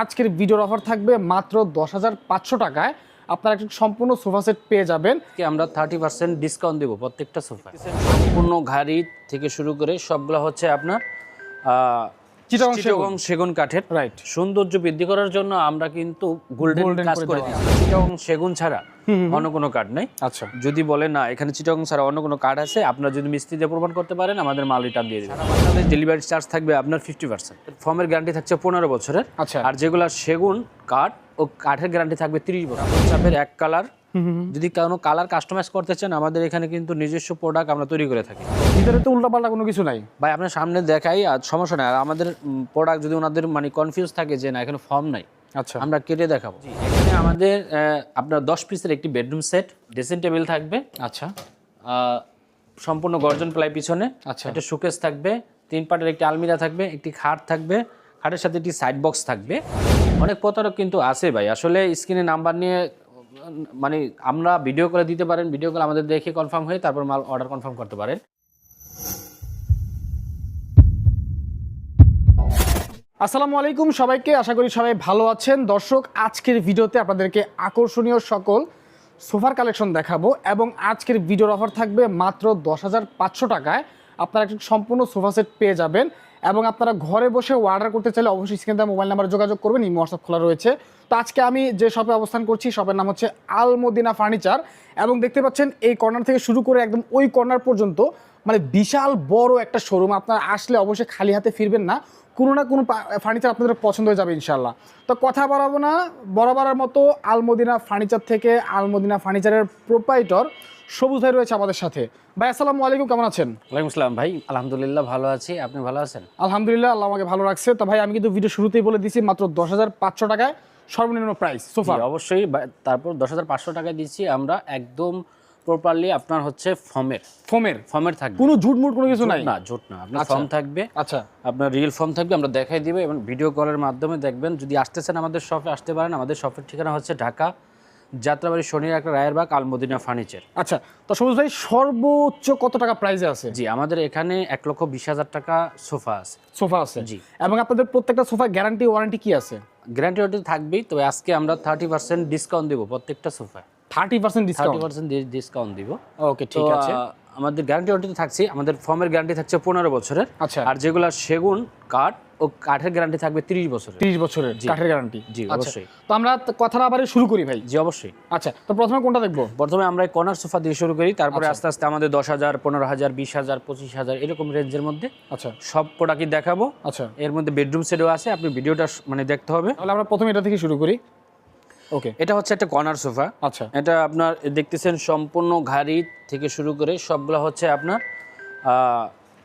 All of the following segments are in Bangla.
আজকের ভিডিওর অফার থাকবে মাত্র দশ হাজার পাঁচশো টাকায়। আপনারা একটি সম্পূর্ণ সোফা সেট পেয়ে যাবেন। আমরা থার্টি পার্সেন্ট ডিসকাউন্ট দেবো প্রত্যেকটা সোফা সম্পূর্ণ ঘাড়ি থেকে শুরু করে সবগুলো হচ্ছে আপনার চিটাগং সেগুন। কাঠের রাইট সৌন্দর্য বৃদ্ধি করার জন্য আমরা কিন্তু গোল্ডেন কাজ করে চিটাগং সেগুন ছাড়া অন্য কোনো কাঠ নাই। আচ্ছা। যদি বলে না এখানে চিটাগং ছাড়া অন্য কোনো কার্ড আছে আপনার যদি মিস্ত্রি দিয়ে প্রমাণ করতে পারেন আমাদের মাল রিটার্ন দিয়ে দেবেন। আমাদের ডেলিভারি চার্জ থাকবে আপনার ফিফটি পার্সেন্ট ফর্মের গ্যারান্টি থাকছে পনেরো বছরের। আচ্ছা। আর যেগুলো সেগুন কাঠ ও কাঠের গ্যারান্টি থাকবে তিরিশ বছর। চাপের এক কালার যদি কোনো কালার কাস্টমাইজ করতে চান আমাদের এখানে কিন্তু নিজস্ব প্রোডাক্ট আমরা তৈরি করে থাকি। ভিতরে তো উল্টাপাল্টা কোনো কিছু নাই? ভাই আপনার সামনে দেখাই আর সমস্যা নাই। আর আমাদের প্রোডাক্ট যদি ওনাদের মানে কনফিউজ থাকে যে না এখানে ফর্ম নাই আচ্ছা। আমরা কেটে দেখাবো। এখানে আমাদের আপনার দশ পিসের একটি বেডরুম সেট ড্রেসিং টেবিল থাকবে। আচ্ছা। সম্পূর্ণ গর্জন প্লাই পিছনে। আচ্ছা। একটা শোকেস থাকবে। তিন পাটের একটি আলমিরা থাকবে একটি খাট থাকবে খাটের সাথে একটি সাইড বক্স থাকবে। অনেক প্রতারক কিন্তু আছে ভাই। আসলে স্ক্রিনে নাম্বার নিয়ে মানে আমরা ভিডিও করে দিতে পারেন ভিডিও করে আমাদের দেখে কনফার্ম হয়ে তারপর মাল অর্ডার কনফার্ম করতে পারেন। আসসালামু আলাইকুম সবাইকে, আশা করি সবাই ভালো আছেন। দর্শক, আজকের ভিডিওতে আপনাদেরকে আকর্ষণীয় সকল সোফার কালেকশন দেখাবো এবং আজকের ভিডিওর অফার থাকবে মাত্র দশ হাজার পাঁচশো টাকায়। আপনারা একটি সম্পূর্ণ সোফা সেট পেয়ে যাবেন। এবং আপনারা ঘরে বসে অর্ডার করতে চাইলে অবশ্যই স্ক্রিনে মোবাইল নাম্বার যোগাযোগ করবেন, এই হোয়াটসঅ্যাপ খোলা রয়েছে। তো আজকে আমি যে শপে অবস্থান করছি শপের নাম হচ্ছে আলমদিনা ফার্নিচার এবং দেখতে পাচ্ছেন এই কর্নার থেকে শুরু করে একদম ওই কর্নার পর্যন্ত মানে বিশাল বড় একটা শোরুম আপনারা আসলে অবশ্যই খালি হাতে ফিরবেন না। কোনো না কোনো ফার্নিচার আপনাদের পছন্দ হয়ে যাবে ইনশাল্লাহ তো কথা বাড়াবো না বরাবরের মতো আলমদিনা ফার্নিচার থেকে আলমদিনা ফার্নিচারের প্রোপাইটর সবুজ ভাই রয়েছে আমাদের সাথে। ভাই আসসালামু আলাইকুম কেমন আছেন? ওয়ালাইকুম আসসালাম। ভাই আলহামদুলিল্লাহ ভালো আছি। আপনি ভালো আছেন? আলহামদুলিল্লাহ আল্লাহ আমাকে ভালো রাখছে। তো ভাই আমি কিন্তু ভিডিও শুরুতেই বলে দিছি মাত্র দশ হাজার পাঁচশো টাকায় সর্বনিম্ন প্রাইস সোফা অবশ্যই। তারপর দশ হাজার পাঁচশো টাকায় দিচ্ছি আমরা একদম প্রপারলি আপনার হচ্ছে ফর্মের ফর্মের ফর্মের থাকবে। কোনো ঝুটমুট কোনো কিছু নাই? না জোট না। আপনার ফর্ম থাকবে। আচ্ছা। আপনার রিয়েল ফর্ম থাকবে আমরা দেখাই দিব এবং ভিডিও কলের মাধ্যমে দেখবেন যদি আসতে চান আমাদের শপে আসতে পারেন। আমাদের শপের ঠিকানা হচ্ছে ঢাকা যাত্রাবাড়ি শনি একটা রায়ের রায়েরবাগ আলমদিনা ফার্নিচার। আচ্ছা তো সবুজ ভাই সর্বোচ্চ কত টাকা প্রাইসে আছে? জি আমাদের এখানে এক লক্ষ বিশ হাজার টাকা সোফা আছে। সোফা আছে? জি। এবং আপনাদের প্রত্যেকটা সোফা গ্যারান্টি ওয়ারেন্টি কি আছে? গ্যারান্টি ওয়ারেন্টি থাকবেই তবে আজকে আমরা থার্টি পার্সেন্ট ডিসকাউন্ট দেবো প্রত্যেকটা সোফায়। Thirty percent thirty percent discount দিব। ওকে ঠিক আছে। আমাদের গ্যারান্টি ওয়ারেন্টি থাকছে। আমাদের ফর্মের গ্যারান্টি থাকছে পনেরো বছরের। আচ্ছা। আর যেগুলো সেগুন কাঠ ও কাঠের গ্যারান্টি থাকবে তিরিশ বছরের। তিরিশ বছরের কাঠের গ্যারান্টি জি আচ্ছা। অবশ্যই। তো আমরা কথাটা আবার শুরু করি ভাই। জি অবশ্যই। আচ্ছা তো প্রথমে কোনটা দেখব? প্রথমে আমরা কর্নার সোফা দিয়ে শুরু করি। তারপরে আচ্ছা। আস্তে আস্তে আমাদের দশ হাজার পনেরো হাজার বিশ হাজার পঁচিশ হাজার এরকম রেঞ্জের মধ্যে আচ্ছা। সব প্রোডাক্টই দেখাবো। আচ্ছা। এর মধ্যে বেডরুম সেটও আছে। আপনি ভিডিওটা মানে দেখতে হবে। তাহলে আমরা প্রথমে এটা থেকে শুরু করি। ওকে এটা হচ্ছে একটা কর্নার সোফা। আচ্ছা। এটা আপনার দেখতেছেন সম্পূর্ণ ঘাড়ি থেকে শুরু করে সবগুলো হচ্ছে আপনার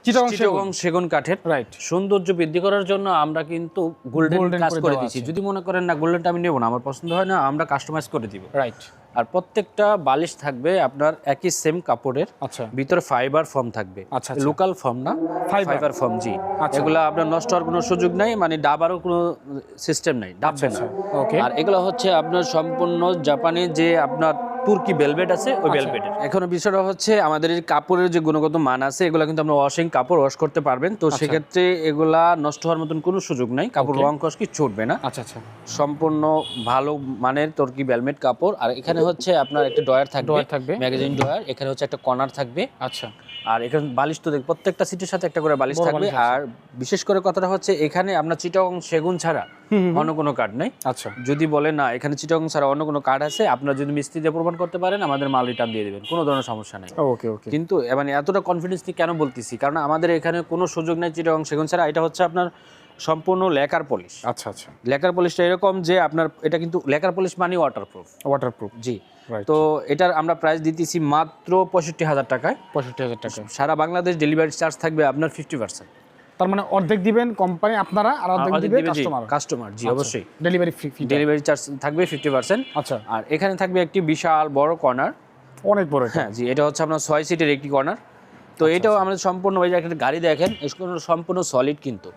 চিটাগং সেগুন। কাঠের। রাইট সৌন্দর্য বৃদ্ধি করার জন্য আমরা কিন্তু গোল্ডেন কাজ করে করে দিচ্ছি যদি মনে করেন না গোল্ডেনটা আমি নেব না আমার পছন্দ হয় না আমরা কাস্টমাইজ করে দিব। রাইট আর প্রত্যেকটা বালিশ থাকবে আপনার একই সেম কাপড়ের আচ্ছা ভিতরে ফাইবার ফর্ম থাকবে আচ্ছা, আচ্ছা। লোকাল ফর্ম না? ফাইবার ফর্ম জি আচ্ছা। এগুলো আপনার নষ্ট হওয়ার কোনো সুযোগ নাই মানে ডাবারও কোনো সিস্টেম নাই ডাববে না ওকে আর এগুলো হচ্ছে আপনার সম্পূর্ণ জাপানে যে আপনার তুর্কি বেলভেট আছে? ওই আচ্ছা। বেলভেটের এখন বিষয়টা হচ্ছে আমাদের এই কাপড়ের যে গুণগত মান আছে এগুলো কিন্তু আমরা ওয়াশিং কাপড় ওয়াশ করতে পারবেন। আচ্ছা। তো সেক্ষেত্রে এগুলা নষ্ট হওয়ার মতন কোনো সুযোগ নাই। কাপড় রং কষ কি ছুটবে না। আচ্ছা আচ্ছা। সম্পূর্ণ ভালো মানের তুর্কি বেলভেট কাপড়। আর এখানে হচ্ছে আপনার একটা ডয়ার থাকবে। ডয়ার থাকবে। ম্যাগাজিন ডয়ার এখানে হচ্ছে একটা কর্নার থাকবে। আচ্ছা। আর এখানে বালিশ তো দেখ প্রত্যেকটা সিটের সাথে একটা করে বালিশ থাকবে। আর বিশেষ করে কথাটা হচ্ছে এখানে আপনার চিটাগং সেগুন ছাড়া অন্য কোনো কার্ড নেই। আচ্ছা। যদি বলে না এখানে চিটাগং ছাড়া অন্য কোনো কার্ড আছে আপনার যদি মিস্ত্রি দিয়ে প্রমাণ করতে পারেন আমাদের মাল রিটার্ন দিয়ে দেবেন। কোনো ধরনের সমস্যা নেই। ওকে ওকে কিন্তু মানে এতটা কনফিডেন্স নিয়ে কেন বলতেছি? কারণ আমাদের এখানে কোনো সুযোগ নেই চিটাগং সেগুন ছাড়া। এটা হচ্ছে আপনার সম্পূর্ণ লেকার পলিশ আচ্ছা আচ্ছা। লেকার পলিশটা এরকম যে আপনার এটা কিন্তু লেকার পলিশ মানে ওয়াটারপ্রুফ ওয়াটারপ্রুফ জি। তো এটার আমরা প্রাইস দিতেছি মাত্র পঁয়ষট্টি হাজার টাকায়। পঁয়ষট্টি হাজার টাকা সারা বাংলাদেশ ডেলিভারি চার্জ থাকবে আপনার ফিফটি পার্সেন্ট তার মানে অর্ধেক দিবেন কোম্পানি আপনারা আর অর্ধেক দিবে কাস্টমার কাস্টমার জি অবশ্যই। ডেলিভারি ফ্রি ডেলিভারি চার্জ থাকবে ফিফটি পার্সেন্ট আচ্ছা। আর এখানে থাকবে একটি বিশাল বড় কর্নার অনেক বড় হ্যাঁ জি এটা হচ্ছে আপনার 6 সিটের একটি কর্নার তো আচ্ছা, এটাও আমাদের সম্পূর্ণ ওই যে একটা গাড়ি দেখেন সম্পূর্ণ সলিড কিন্তু।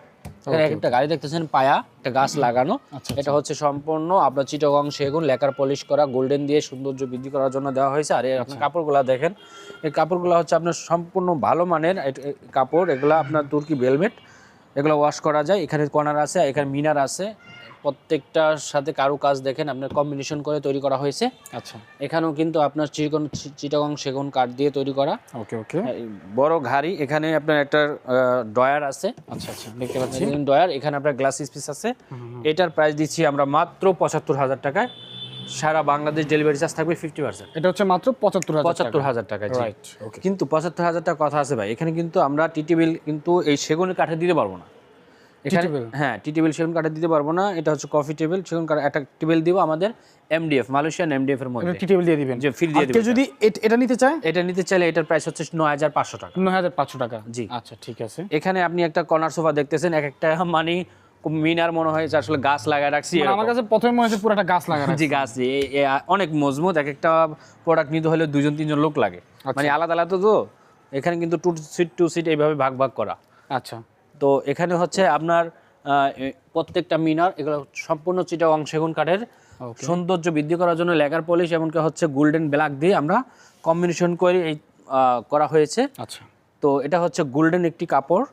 একটা গাড়ি দেখতেছেন পায়া একটা গাছ লাগানো। আচ্ছা, এটা হচ্ছে সম্পূর্ণ আপনার চিটগং সেগুন লেকার পলিশ করা গোল্ডেন দিয়ে সৌন্দর্য বৃদ্ধি করার জন্য দেওয়া হয়েছে। আর এই আচ্ছা। আপনার কাপড়গুলো দেখেন এই কাপড়গুলো হচ্ছে আপনার সম্পূর্ণ ভালো মানের কাপড়। এগুলো আপনার তুর্কি বেলমেট এগুলো ওয়াশ করা যায়। এখানে কর্নার আছে এখানে মিনার আছে। প্রত্যেকটার সাথে কারু কাজ দেখেন আপনার কম্বিনেশন করে তৈরি করা হয়েছে। আচ্ছা। এখানেও কিন্তু আপনার চিকন চিটাগং সেগুন কাঠ দিয়ে তৈরি করা। ওকে ওকে। বড় ঘাড়ি এখানে আপনার একটা ডয়ার আছে। আচ্ছা আচ্ছা দেখতে পাচ্ছি। ডয়ার এখানে আপনার গ্লাস পিস আছে। এটার প্রাইস দিচ্ছি আমরা মাত্র পঁচাত্তর হাজার টাকায়। সারা বাংলাদেশ ডেলিভারি চার্জ থাকবে ফিফটি পার্সেন্ট এটা হচ্ছে মাত্র পঁচাত্তর পঁচাত্তর হাজার টাকা কিন্তু পঁচাত্তর হাজার টাকা কথা আছে ভাই এখানে কিন্তু আমরা টি বিল কিন্তু এই সেগুনের কাঠে দিতে পারব না। এখানে হ্যাঁ টি টেবিল সেগুন দিতে পারব না এটা হচ্ছে কফি টেবিল সেগুন কাঠ একটা টেবিল দিব আমাদের এমডিএফ মালয়েশিয়ান এমডিএফ এর মধ্যে। টি টেবিল দিয়ে দিবেন। যে ফ্রি দিয়ে দিবেন যদি এটা। নিতে চায়? এটা নিতে চাইলে এটার প্রাইস হচ্ছে নয় হাজার পাঁচশো টাকা। নয় হাজার পাঁচশো টাকা। জি। আচ্ছা ঠিক আছে। এখানে আপনি একটা কর্নার সোফা দেখতেছেন এক একটা মানে মিনার মনে হয় যে আসলে গাছ লাগায় রাখছি মানে আমার কাছে প্রথমে মনে হচ্ছে পুরো একটা গাছ লাগানো জি গাছ জি, অনেক মজবুত এক একটা প্রোডাক্ট নিতে হলে দুজন তিনজন লোক লাগে। মানে আলাদা আলাদা তো এখানে কিন্তু টু সিট টু সিট এইভাবে ভাগ ভাগ করা। আচ্ছা। তো এখানে হচ্ছে আপনার প্রত্যেকটা মিনার এগুলো সম্পূর্ণ চিটা অংশগুন কাঠের সৌন্দর্য বৃদ্ধি করার জন্য লেগার পলিশ এমনকি হচ্ছে গোল্ডেন ব্ল্যাক দিয়ে আমরা কম্বিনেশন করে এই করা হয়েছে। আচ্ছা। তো এটা হচ্ছে গোল্ডেন একটি কাপড়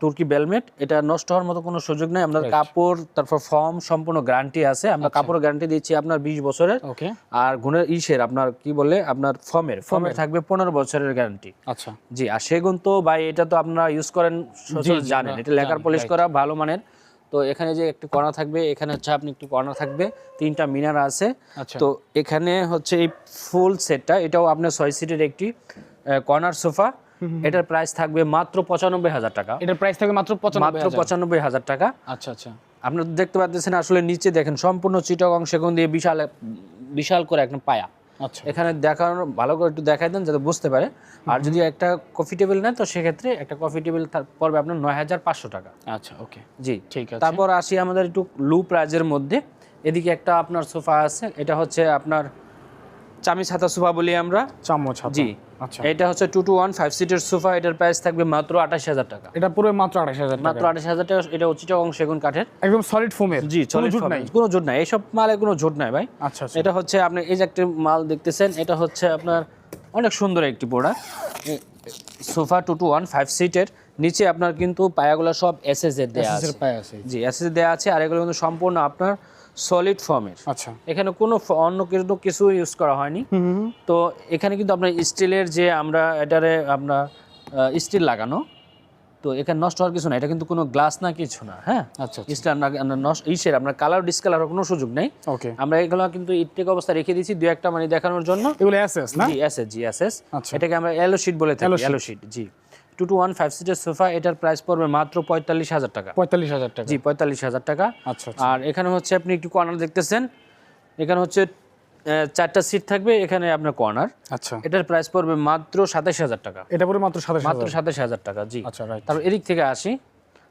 তুর্কি বেলমেট। এটা নষ্ট হওয়ার মতো কোনো সুযোগ নাই। আমরা কাপড় তারপর ফর্ম সম্পূর্ণ গ্যারান্টি আছে। আমরা কাপড় গ্যারান্টি দিচ্ছি আপনার বিশ বছরের। আর গুণের ইসের আপনার কি বলে আপনার ফর্মের। ফর্মের। থাকবে পনেরো বছরের গ্যারান্টি আচ্ছা। জি আর সেগুন তো ভাই এটা তো আপনারা ইউজ করেন জানেন। এটা লেকার পলিশ করা ভালো মানের। তো এখানে যে একটি কর্নার থাকবে এখানে হচ্ছে আপনি একটু কর্নার থাকবে তিনটা মিনার আছে। আচ্ছা। তো এখানে হচ্ছে এই ফুল সেটটা এটাও আপনার ছয় সিটের একটি কর্নার সোফা। এটার প্রাইস থাকবে মাত্র পঁচানব্বই হাজার টাকা। এটার প্রাইস থাকবে মাত্র মাত্র পঁচানব্বই হাজার টাকা। আচ্ছা আচ্ছা। আপনারা দেখতে পাচ্ছেন আসলে নিচে দেখেন সম্পূর্ণ চিটগং সেগুন দিয়ে বিশাল বিশাল করে একটা পায়া। আচ্ছা। এখানে দেখানোর ভালো করে একটু দেখাই দেন যাতে বুঝতে পারে। আর যদি একটা কফি টেবিল নেন তো সেক্ষেত্রে একটা কফি টেবিল পড়বে আপনার নয় হাজার পাঁচশো টাকা। আচ্ছা ওকে। জি। ঠিক আছে। তারপর আসি আমাদের একটু লু প্রাইজের মধ্যে। এদিকে একটা আপনার সোফা আছে এটা হচ্ছে আপনার চামি ছাতা সোফা বলি আমরা। চামচ জি। এটা হচ্ছে টু টু ওয়ান ফাইভ সিটের সোফা এটার প্রাইস থাকবে মাত্র আঠাশ হাজার টাকা। এটা পুরো মাত্র আঠাশ হাজার মাত্র আঠাশ হাজার টাকা এটা হচ্ছে সেগুন কাঠের। একদম সলিড ফোমের জি জুট নাই। কোনো জোট নাই। এইসব মালে কোনো জোট নাই ভাই। আচ্ছা আচ্ছা। এটা হচ্ছে আপনি এই যে একটা মাল দেখতেছেন এটা হচ্ছে আপনার অনেক সুন্দর একটি product sofa two two one five সিটের নিচে আপনার কিন্তু পায়াগুলো সব এর দেওয়া আছে। এর পায়ে আছে। জি এসএস দেওয়া আছে আর এগুলো কিন্তু সম্পূর্ণ আপনার সলিড ফর্মের আচ্ছা। এখানে কোনো অন্য কিন্তু কিছু ইউজ করা হয়নি। তো এখানে কিন্তু আপনার স্টিলের যে আমরা এটারে আপনার স্টিল লাগানো তো এখানে নষ্ট হওয়ার কিছু না এটা কিন্তু কোনো গ্লাস না কিছু না হ্যাঁ? আচ্ছা স্টিল আপনার নষ্ট ইসের আপনার কালার ডিসকালার কোনো সুযোগ নেই। ওকে। আমরা এগুলো কিন্তু ইটটেক অবস্থা রেখে দিয়েছি দু একটা মানে দেখানোর জন্য। এগুলো এসএস না? জি এসএস জি এসএস আচ্ছা। এটাকে আমরা এলো শিট বলে থাকি। এলো শিট জি। টু টু ওয়ান ফাইভ সিটের সোফা এটার প্রাইস পড়বে মাত্র পঁয়তাল্লিশ হাজার টাকা। পঁয়তাল্লিশ হাজার টাকা। জি পঁয়তাল্লিশ হাজার টাকা। আচ্ছা আচ্ছা। আর এখানে হচ্ছে আপনি একটু কর্নার দেখতেছেন। এখানে হচ্ছে চারটা সিট থাকবে এখানে আপনার কর্নার আচ্ছা। এটার প্রাইস পড়বে মাত্র সাতাশ হাজার টাকা। এটা পুরো মাত্র সাতাশ মাত্র হাজার সাতাশ হাজার টাকা জি। আচ্ছা তারপর এদিক থেকে আসি।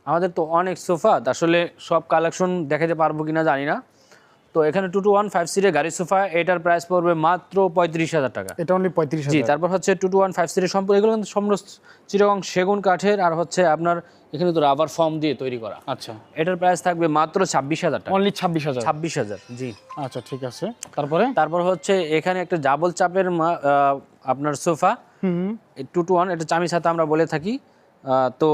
আমাদের তো অনেক সোফা আসলে সব কালেকশন দেখাতে পারব কিনা জানি না। তো এখানে টু টু ওয়ান ফাইভ সিটের গাড়ি সোফা এটার প্রাইস পড়বে মাত্র পঁয়ত্রিশ হাজার টাকা। এটা অনলি পঁয়ত্রিশ জি তারপর হচ্ছে টু টু ওয়ান ফাইভ সিটের সম্পূর্ণ এগুলো কিন্তু সম্পূর্ণ চিরগং সেগুন কাঠের আর হচ্ছে আপনার এখানে তো রাবার ফর্ম দিয়ে তৈরি করা। আচ্ছা। এটার প্রাইস থাকবে মাত্র ছাব্বিশ হাজার টাকা। অনলি ছাব্বিশ হাজার? ছাব্বিশ হাজার জি। আচ্ছা ঠিক আছে। তারপরে? তারপর হচ্ছে এখানে একটা ডাবল চাপের আপনার sofa. Hmm two two one এটা চামি সাথে আমরা বলে থাকি। তো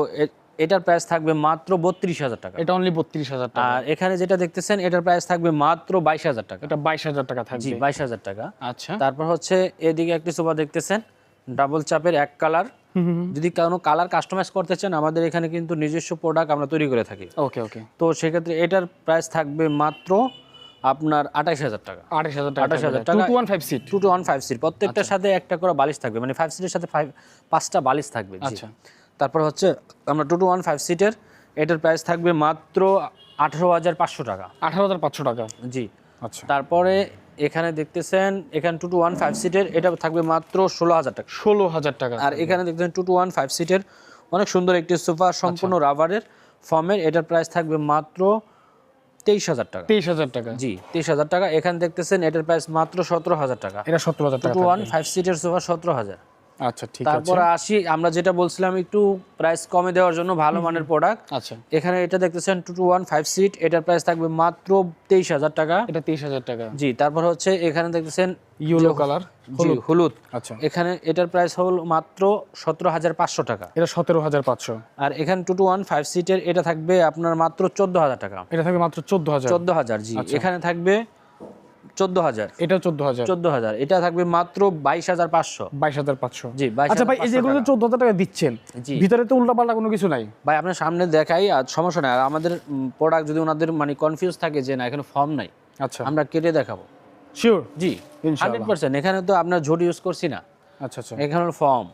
এটার প্রাইস থাকবে মাত্র বত্রিশ হাজার টাকা। এটা অনলি বত্রিশ হাজার টাকা। আর এখানে যেটা দেখতেছেন এটার প্রাইস থাকবে মাত্র বাইশ হাজার টাকা। এটা বাইশ হাজার টাকা জি থাকবে বাইশ হাজার টাকা। আচ্ছা। তারপর হচ্ছে এদিকে একটি সোফা দেখতেছেন ডাবল চাপের এক কালার যদি কোনো কালার কাস্টমাইজ করতে চান আমাদের এখানে কিন্তু নিজস্ব প্রোডাক্ট আমরা তৈরি করে থাকি। ওকে ওকে তো সেক্ষেত্রে এটার প্রাইস থাকবে মাত্র আপনার আঠাশ হাজার টাকা। আঠাশ হাজার টাকা 28,000 টু টাকা। Two one five seat two two one five seat প্রত্যেকটার আচ্ছা। সাথে একটা করে বালিশ থাকবে। মানে ফাইভ সিটের সাথে ফাইভ পাঁচটা বালিশ থাকবে আচ্ছা। তারপর হচ্ছে আমরা টু টু ওয়ান ফাইভ সিটের এটার প্রাইস থাকবে মাত্র আঠারো হাজার পাঁচশো টাকা। আঠারো হাজার পাঁচশো টাকা। জি। আচ্ছা। তারপরে এখানে দেখতেছেন এখানে টু টু ওয়ান ফাইভ সিটের এটা থাকবে মাত্র ষোলো হাজার টাকা। ষোলো হাজার টাকা। আর এখানে দেখতেছেন টু টু ওয়ান ফাইভ সিটের অনেক সুন্দর একটি সোফা সম্পূর্ণ আচ্ছা। রাবারের ফর্মের এটার প্রাইস থাকবে মাত্র তেইশ হাজার টাকা। তেইশ হাজার টাকা। জি তেইশ হাজার টাকা। এখানে দেখতেছেন এটার প্রাইস মাত্র সতেরো হাজার টাকা। এটা সত্তর হাজার টাকা টু ওয়ান ফাইভ সিটের সোফা সতেরো হাজার। আচ্ছা ঠিক আছে। তারপর আসি আমরা যেটা বলছিলাম একটু প্রাইস কমে দেওয়ার জন্য ভালো মানের প্রোডাক্ট আচ্ছা। এখানে এটা দেখতেছেন two two one five seat এটার প্রাইস থাকবে মাত্র তেইশ হাজার টাকা। এটা তেইশ হাজার টাকা। জি তারপর হচ্ছে এখানে দেখতেছেন ইয়েলো কালার হলুদ। আচ্ছা। এখানে এটার প্রাইস হল মাত্র সতেরো হাজার পাঁচশো টাকা। এটা সতেরো হাজার পাঁচশো। আর এখানে টু টু ওয়ান ফাইভ সিটের এটা থাকবে আপনার মাত্র চোদ্দ হাজার টাকা। এটা থাকবে মাত্র চোদ্দ হাজার। চোদ্দ হাজার জি। এখানে থাকবে চোদ্দ হাজার। এটা চোদ্দ হাজার। চোদ্দ হাজার। এটা থাকবে মাত্র বাইশ হাজার পাঁচশো। বাইশ হাজার পাঁচশো। জি আচ্ছা ভাই এই যে এগুলো চোদ্দ হাজার টাকা দিচ্ছেন। জি। ভিতরে তো উল্টাপাল্টা কোনো কিছু নাই। ভাই আপনার সামনে দেখাই আর সমস্যা নাই। আমাদের প্রোডাক্ট যদি ওনাদের মানে কনফিউজ থাকে যে না এখানে ফর্ম নাই আচ্ছা। আমরা কেটে দেখাবো। শিওর জি হান্ড্রেড পার্সেন্ট। এখানে তো আপনার ঝোট ইউজ করছি না। আচ্ছা আচ্ছা। এখানে ফর্ম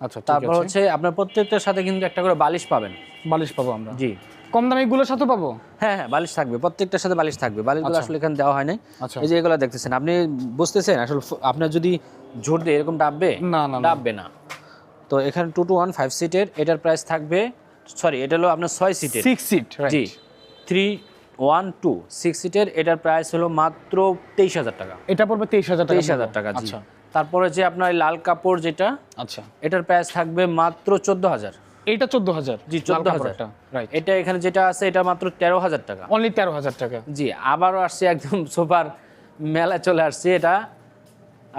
আচ্ছা তারপর হচ্ছে আপনার প্রত্যেকটার সাথে কিন্তু একটা করে বালিশ পাবেন। বালিশ পাবো আমরা। জি। কম দামে এগুলোর সাথে পাবো? হ্যাঁ হ্যাঁ বালিশ থাকবে প্রত্যেকটার সাথে বালিশ থাকবে। বালিশগুলো আসলে এখানে দেওয়া হয় নাই। আচ্ছা। এই যে এগুলো দেখতেছেন আপনি বুঝতেছেন? আসলে আপনার যদি ঝোট দিয়ে এরকম ডাববে? না না ডাববে না। তো এখানে টু টু ওয়ান ফাইভ সিটের এটার প্রাইস থাকবে সরি এটা হলো আপনার ছয় সিটের six seat G three one two six সিটের এটার প্রাইস হলো মাত্র তেইশ হাজার টাকা। এটা পড়বে তেইশ হাজার টাকা। তেইশ হাজার টাকা আচ্ছা। তারপরে যে আপনার লাল কাপড় যেটা আচ্ছা। এটার প্রাইস থাকবে মাত্র চোদ্দ হাজার। এইটা চোদ্দ হাজার জি চোদ্দ হাজার রাইট এটা এখানে যেটা আছে এটা মাত্র তেরো হাজার টাকা। অনলি তেরো হাজার টাকা। জি আবারও আসছে একদম সোফার মেলা চলে আসছে এটা।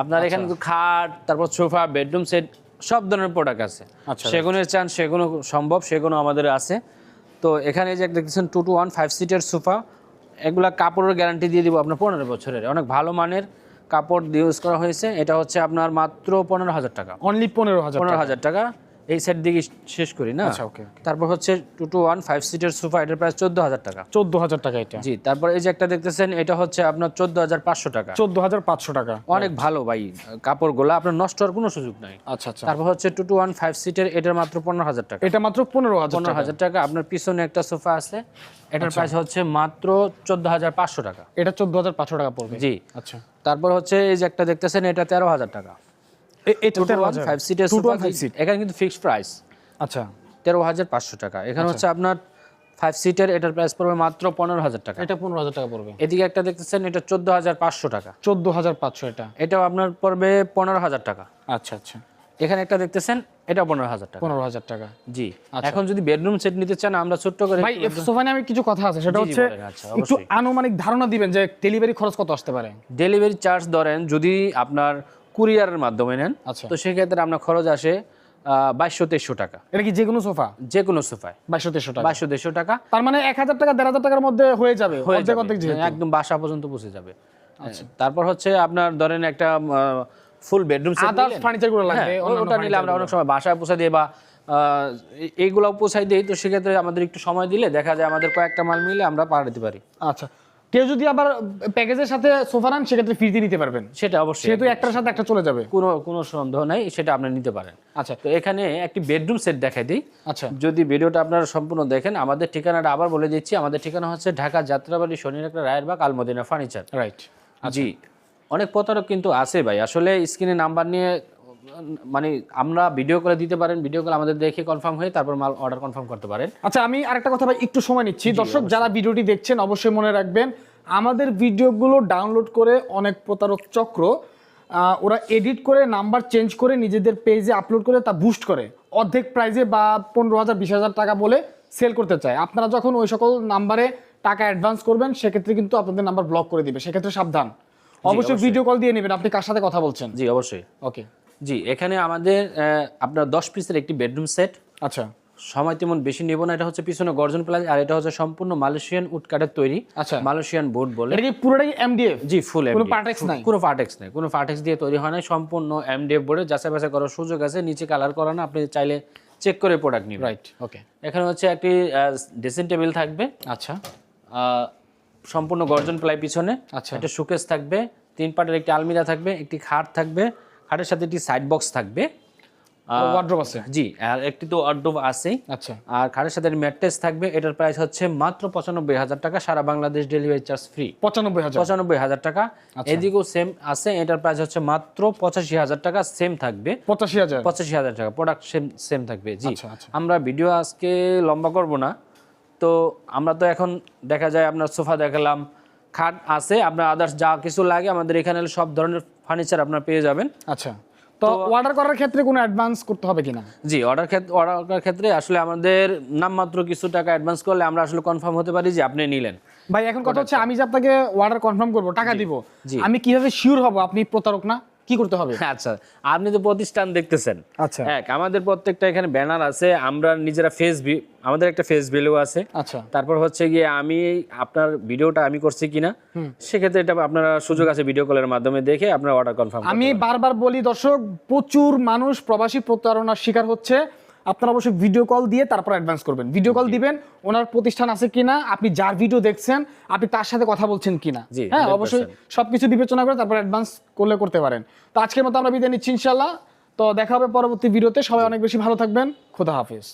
আপনার এখানে খাট তারপর সোফা বেডরুম সেট সব ধরনের প্রোডাক্ট আছে। আচ্ছা, সেগুনের চান সেগুলো সম্ভব সেগুলো আমাদের আছে। তো এখানে এই যে দেখতেছেন টু টু ওয়ান ফাইভ সিটের সোফা এগুলা কাপড়ের গ্যারান্টি দিয়ে দিব আপনার পনেরো বছরের। অনেক ভালো মানের কাপড় ইউজ করা হয়েছে। এটা হচ্ছে আপনার মাত্র পনেরো হাজার টাকা। অনলি পনেরো হাজার পনেরো হাজার টাকা। এই সাইড দিকে শেষ করি না? আচ্ছা ওকে তারপর হচ্ছে টু টু ওয়ান ফাইভ সিটের সোফা এটার প্রাইস চোদ্দ হাজার টাকা। চোদ্দ হাজার টাকা এটা। জি তারপর এই যে একটা দেখতেছেন এটা হচ্ছে আপনার চোদ্দ হাজার পাঁচশো টাকা। চোদ্দ হাজার পাঁচশো টাকা। অনেক ভালো ভাই কাপড়গুলো আপনার নষ্ট হওয়ার কোনো সুযোগ নাই। আচ্ছা আচ্ছা। তারপর হচ্ছে টু টু ওয়ান ফাইভ সিটের এটার মাত্র পনেরো হাজার টাকা। এটা মাত্র পনেরো হাজার পনেরো হাজার টাকা আপনার পিছনে একটা সোফা আছে এটার প্রাইস হচ্ছে মাত্র চোদ্দ হাজার পাঁচশো টাকা। এটা চোদ্দ হাজার পাঁচশো টাকা পড়বে। জি। আচ্ছা। তারপর হচ্ছে এই যে একটা দেখতেছেন এটা তেরো হাজার টাকা। সিটের। এখানে কিন্তু ফিক্সড প্রাইস আচ্ছা। তেরো হাজার পাঁচশো টাকা। এখানে হচ্ছে আপনার ফাইভ সিটের এটার প্রাইস পড়বে মাত্র পনেরো হাজার টাকা। এটা পনেরো হাজার টাকা পড়বে। এদিকে একটা দেখতেছেন এটা চোদ্দ হাজার পাঁচশো টাকা। চোদ্দ হাজার পাঁচশো এটা। এটাও আপনার পড়বে পনেরো হাজার টাকা। আচ্ছা আচ্ছা। এখানে একটা দেখতেছেন এটা পনেরো হাজার টাকা। পনেরো হাজার টাকা। জি। এখন যদি বেডরুম সেট নিতে চান আমরা ছোট্ট করে ভাই আমি কিছু কথা আছে সেটা হচ্ছে আচ্ছা, একটু আনুমানিক ধারণা দিবেন যে ডেলিভারি খরচ কত আসতে পারে। ডেলিভারি চার্জ ধরেন যদি আপনার কুরিয়ারের মাধ্যমে নেন। আচ্ছা। তো সেক্ষেত্রে আপনার খরচ আসে বাইশশো তেইশশো টাকা। এটা কি যে কোনো সোফা? যে কোনো সোফায়। বাইশশো তেইশশো টাকা। বাইশশো দেড়শো টাকা। তার মানে এক হাজার টাকা দেড় হাজার টাকার মধ্যে হয়ে যাবে হয়ে একদম বাসা পর্যন্ত পৌঁছে যাবে। তারপর হচ্ছে আপনার ধরেন একটা ফুল বেডরুম আদার্স ফার্নিচারগুলো লাগবে হ্যাঁ, ওটা নিলে আমরা অনেক সময় বাসায় পৌঁছে দিই বা আহ, এই- এইগুলাও পৌঁছাই দিই। তো সেক্ষেত্রে আমাদের একটু সময় দিলে দেখা যায় আমাদের কয়েকটা মাল মিলে আমরা পাঠাতে পারি। আচ্ছা। কেউ যদি আবার প্যাকেজের সাথে সোফা নেন সেক্ষেত্রে ফ্রিতে নিতে পারবেন। সেটা অবশ্যই। সেহেতু একটার সাথে একটা চলে যাবে। কোনো কোনো সন্দেহ নাই সেটা আপনি নিতে পারেন। আচ্ছা। তো এখানে একটি বেডরুম সেট দেখাই দিই। আচ্ছা। যদি ভিডিওটা আপনারা সম্পূর্ণ দেখেন আমাদের ঠিকানাটা আবার বলে দিচ্ছি। আমাদের ঠিকানা হচ্ছে ঢাকা যাত্রাবাড়ি শনিরাকড়া রায়েরবাগ আলমদিনা ফার্নিচার। রাইট জি। অনেক প্রতারক কিন্তু আছে ভাই। আসলে স্ক্রিনে নাম্বার নিয়ে মানে আমরা ভিডিও করে দিতে পারেন ভিডিও করে আমাদের দেখে কনফার্ম হয়ে তারপর মাল অর্ডার কনফার্ম করতে পারেন। আচ্ছা আমি আরেকটা কথা ভাই একটু সময় নিচ্ছি। দর্শক যারা ভিডিওটি দেখছেন অবশ্যই মনে রাখবেন আমাদের ভিডিওগুলো ডাউনলোড করে অনেক প্রতারক চক্র ওরা এডিট করে নাম্বার চেঞ্জ করে নিজেদের পেজে আপলোড করে তা বুস্ট করে। অর্ধেক প্রাইজে বা পনেরো হাজার বিশ হাজার টাকা বলে সেল করতে চায়। আপনারা যখন ওই সকল নাম্বারে টাকা অ্যাডভান্স করবেন সেক্ষেত্রে কিন্তু আপনাদের নাম্বার ব্লক করে দিবে। সেক্ষেত্রে সাবধান। অবশ্যই ভিডিও কল দিয়ে নেবেন। আপনি কার সাথে কথা বলছেন? জি অবশ্যই। ওকে জি এখানে আমাদের আপনার দশ পিসের একটি বেডরুম সেট আচ্ছা। সময় তেমন বেশি নেব না এটা হচ্ছে পিছনে গর্জন প্লাস আর এটা হচ্ছে সম্পূর্ণ মালয়েশিয়ান উড কাঠের তৈরি। আচ্ছা। মালয়েশিয়ান বোর্ড বলে। এটা কি পুরোটাই এমডিএফ জি ফুল কোনো partex নাই? কোনো পার্টেক্স নেই কোনো পার্টেক্স দিয়ে তৈরি হয় না সম্পূর্ণ এমডিএফ বোর্ডে যাচাই বাছাই করার সুযোগ আছে নিচে কালার করা না আপনি চাইলে চেক করে প্রোডাক্ট নিবেন। রাইট ওকে এখানে হচ্ছে একটি ড্রেসিং টেবিল থাকবে। আচ্ছা। সম্পূর্ণ গর্জন প্লাই পিছনে। আচ্ছা। একটা শোকেস থাকবে তিন পাটের একটি আলমিরা থাকবে একটি খাট থাকবে খাটের সাথে একটি সাইড বক্স থাকবে। ওয়ার্ড্রোব আছে? জি আর একটি তো অর্ডব আছেই। আচ্ছা। আর খাটের সাথে ম্যাট্রেস থাকবে এটার প্রাইস হচ্ছে মাত্র পঁচানব্বই হাজার টাকা সারা বাংলাদেশ ডেলিভারি চার্জ ফ্রি পঁচানব্বই হাজার? পঁচানব্বই হাজার টাকা। আচ্ছা। এদিকেও সেম আছে এটার প্রাইস হচ্ছে মাত্র পঁচাশি হাজার টাকা সেম থাকবে। পঁচাশি হাজার? পঁচাশি হাজার টাকা প্রোডাক্ট সেম সেম থাকবে। জি আচ্ছা, আচ্ছা। আমরা ভিডিও আজকে লম্বা করব না। তো আমরা তো এখন দেখা যায় আপনার সোফা দেখালাম খাট আছে আপনার আদার্স যা কিছু লাগে আমাদের এখানে সব ধরনের ফার্নিচার আপনার পেয়ে যাবেন। আচ্ছা। তো অর্ডার করার ক্ষেত্রে কোনো অ্যাডভান্স করতে হবে কিনা? জি অর্ডার ক্ষেত্রে অর্ডার করার ক্ষেত্রে আসলে আমাদের নামমাত্র কিছু টাকা অ্যাডভান্স করলে আমরা আসলে কনফার্ম হতে পারি যে আপনি নিলেন। ভাই এখন কথা হচ্ছে আমি যে আপনাকে অর্ডার কনফার্ম করব টাকা দিব আমি কীভাবে শিওর হব আপনি প্রতারক না? কি করতে হবে? আচ্ছা আপনি তো প্রতিষ্ঠান দেখতেছেন আচ্ছা। এক আমাদের প্রত্যেকটা এখানে ব্যানার আছে আমরা নিজেরা ফেস আমাদের একটা ফেস ভ্যালু আছে। আচ্ছা। তারপর হচ্ছে গিয়ে আমি আপনার ভিডিওটা আমি করছি কিনা সেক্ষেত্রে এটা আপনারা সুযোগ আছে ভিডিও কলের মাধ্যমে দেখে আপনার অর্ডার কনফার্ম আমি বারবার বলি দর্শক প্রচুর মানুষ প্রবাসী প্রতারণার শিকার হচ্ছে। আপনারা অবশ্যই ভিডিও কল দিয়ে তারপর অ্যাডভান্স করবেন। ভিডিও কল দিবেন ওনার প্রতিষ্ঠান আছে কিনা আপনি যার ভিডিও দেখছেন আপনি তার সাথে কথা বলছেন কিনা। হ্যাঁ অবশ্যই সবকিছু বিবেচনা করে তারপর অ্যাডভান্স করলে করতে পারেন। তো আজকের মতো আমরা বিদায় নিচ্ছি ইনশাল্লাহ তো দেখা হবে পরবর্তী ভিডিওতে সবাই অনেক বেশি ভালো থাকবেন। খোদা হাফিজ।